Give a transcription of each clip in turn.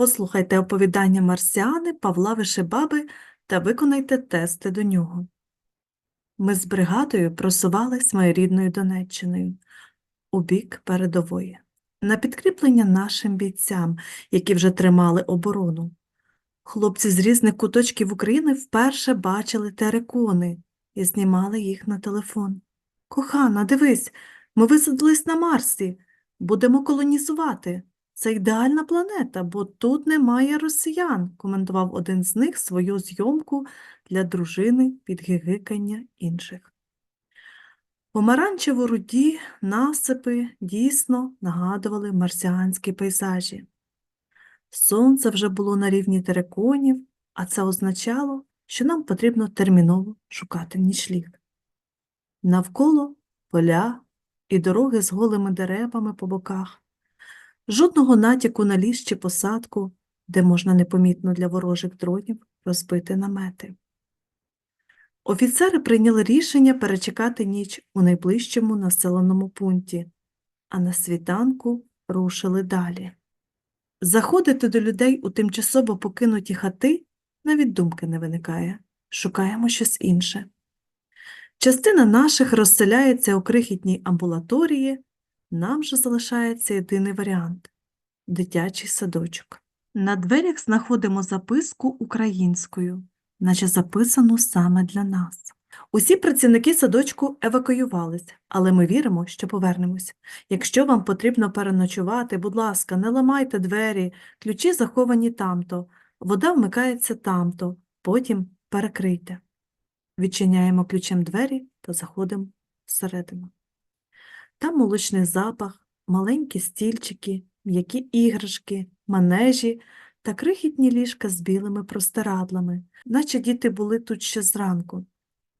Послухайте оповідання марсіани Павла Вишебаби та виконайте тести до нього. Ми з бригадою просувались моєрідною Донеччиною у бік передової, на підкріплення нашим бійцям, які вже тримали оборону. Хлопці з різних куточків України вперше бачили терикони і знімали їх на телефон. Кохана, дивись, ми висадились на Марсі, будемо колонізувати. Це ідеальна планета, бо тут немає росіян, коментував один з них свою зйомку для дружини під гигикання інших. Помаранчево руді насипи дійсно нагадували марсіанські пейзажі. Сонце вже було на рівні териконів, а це означало, що нам потрібно терміново шукати нічліг. Навколо поля і дороги з голими деревами по боках, жодного натяку на ліс чи посадку, де можна непомітно для ворожих дронів розбити намети. Офіцери прийняли рішення перечекати ніч у найближчому населеному пункті, а на світанку рушили далі. Заходити до людей у тимчасово покинуті хати навіть думки не виникає, шукаємо щось інше. Частина наших розселяється у крихітній амбулаторії, нам же залишається єдиний варіант – дитячий садочок. На дверях знаходимо записку українською, наче записану саме для нас. Усі працівники садочку евакуювались, але ми віримо, що повернемось. Якщо вам потрібно переночувати, будь ласка, не ламайте двері, ключі заховані тамто, вода вмикається тамто, потім перекрийте. Відчиняємо ключем двері та заходимо всередину. Там молочний запах, маленькі стільчики, м'які іграшки, манежі та крихітні ліжка з білими простирадлами, наче діти були тут ще зранку.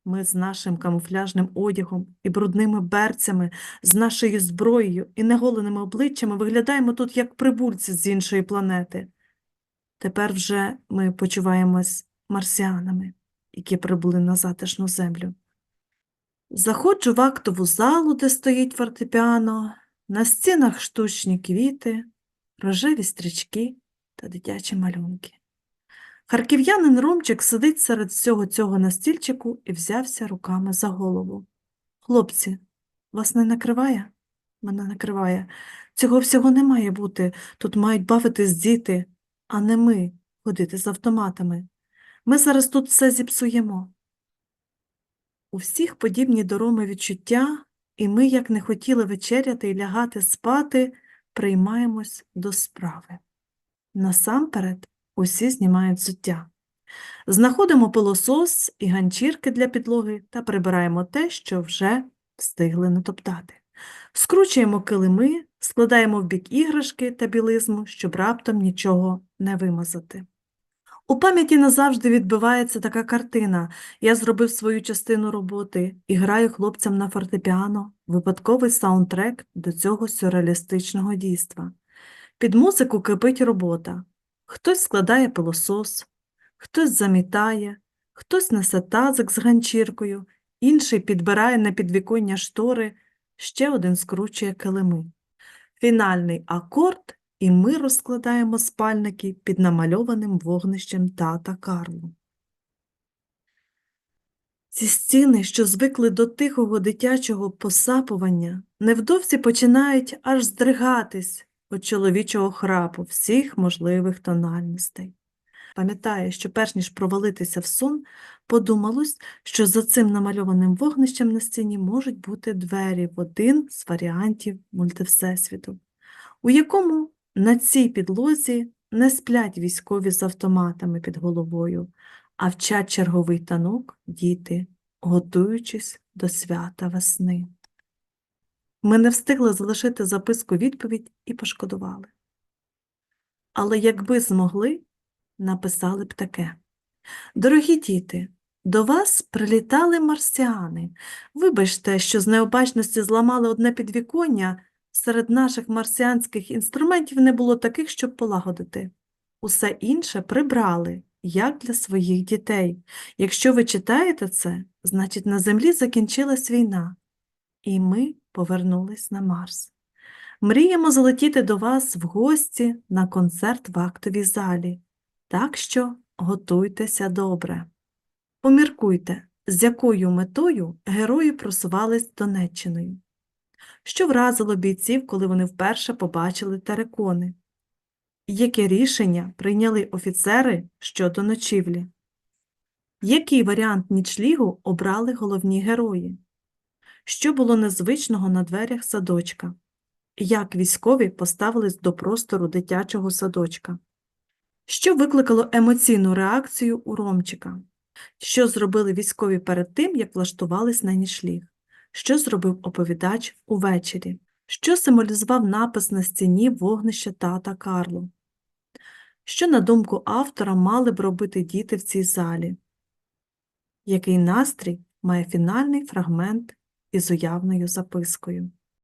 Ми з нашим камуфляжним одягом і брудними берцями, з нашою зброєю і неголеними обличчями виглядаємо тут як прибульці з іншої планети. Тепер вже ми почуваємось марсіанами, які прибули на затишну землю. Заходжу в актову залу, де стоїть фортепіано, на стінах штучні квіти, рожеві стрічки та дитячі малюнки. Харків'янин Ромчик сидить серед всього цього на стільчику і взявся руками за голову. Хлопці, вас не накриває? Мене накриває. Цього всього не має бути. Тут мають бавитись діти, а не ми ходити з автоматами. Ми зараз тут все зіпсуємо. У всіх подібні до Роми відчуття, і ми, як не хотіли вечеряти і лягати спати, приймаємось до справи. Насамперед усі знімають взуття. Знаходимо пилосос і ганчірки для підлоги та прибираємо те, що вже встигли натоптати. Скручуємо килими, складаємо в бік іграшки та білизму, щоб раптом нічого не вимазати. У пам'яті назавжди відбивається така картина. Я зробив свою частину роботи і граю хлопцям на фортепіано, випадковий саундтрек до цього сюрреалістичного дійства. Під музику кипить робота. Хтось складає пилосос, хтось замітає, хтось несе тазик з ганчіркою, інший підбирає на підвіконня штори, ще один скручує килими. Фінальний акорд, і ми розкладаємо спальники під намальованим вогнищем тата Карлу. Ці стіни, що звикли до тихого дитячого посапування, невдовзі починають аж здригатись від чоловічого храпу всіх можливих тональностей. Пам'ятаю, що перш ніж провалитися в сон, подумалось, що за цим намальованим вогнищем на стіні можуть бути двері в один з варіантів мультивсесвіту, у якому на цій підлозі не сплять військові з автоматами під головою, а вчать черговий танок діти, готуючись до свята весни. Ми не встигли залишити записку відповідь і пошкодували. Але якби змогли, написали б таке. Дорогі діти, до вас прилітали марсіани. Вибачте, що з необачності зламали одне підвіконня, серед наших марсіанських інструментів не було таких, щоб полагодити. Усе інше прибрали, як для своїх дітей. Якщо ви читаєте це, значить на землі закінчилась війна, і ми повернулись на Марс. Мріємо залетіти до вас в гості на концерт в актовій залі, так що готуйтеся добре. Поміркуйте, з якою метою герої просувались Донеччиною. Що вразило бійців, коли вони вперше побачили терикони? Яке рішення прийняли офіцери щодо ночівлі? Який варіант нічлігу обрали головні герої? Що було незвичного на дверях садочка? Як військові поставились до простору дитячого садочка? Що викликало емоційну реакцію у Ромчика? Що зробили військові перед тим, як влаштувались на нічліг? Що зробив оповідач увечері? Що символізував напис на стіні вогнища тата Карло? Що, на думку автора, мали б робити діти в цій залі? Який настрій має фінальний фрагмент із уявною запискою?